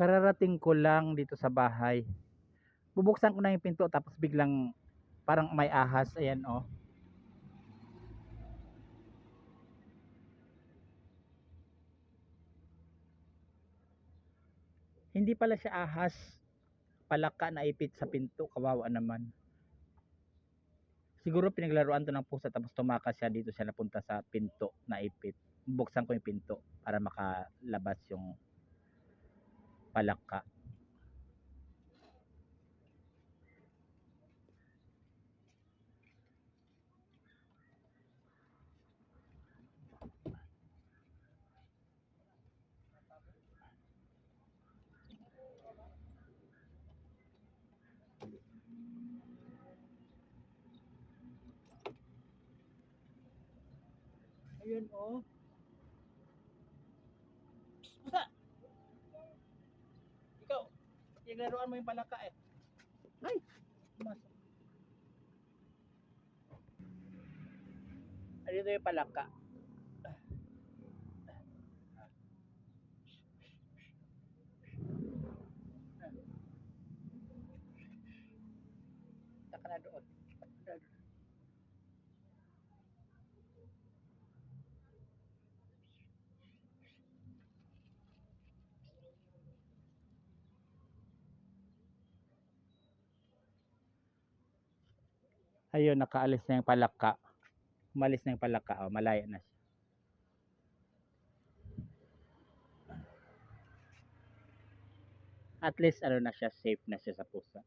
Kararating ko lang dito sa bahay. Bubuksan ko na yung pinto tapos biglang parang may ahas. Ayan oh. Hindi pala siya ahas. Palaka na ipit sa pinto. Kawawa naman. Siguro pinaglaruan to ng pusa tapos tumakas siya dito siya napunta sa pinto na ipit. Buksan ko yung pinto para makalabas yung palaka. Ayun oh. Pusa! Ikaw, iglaruan mo yung palaka eh. Ay! Pumasok. Ayun yung palaka. Saka na doon. Ayun, nakaalis na yung palaka. Umalis na yung palaka. Oh, malaya na siya. At least, ano na siya, safe na siya sa pusa.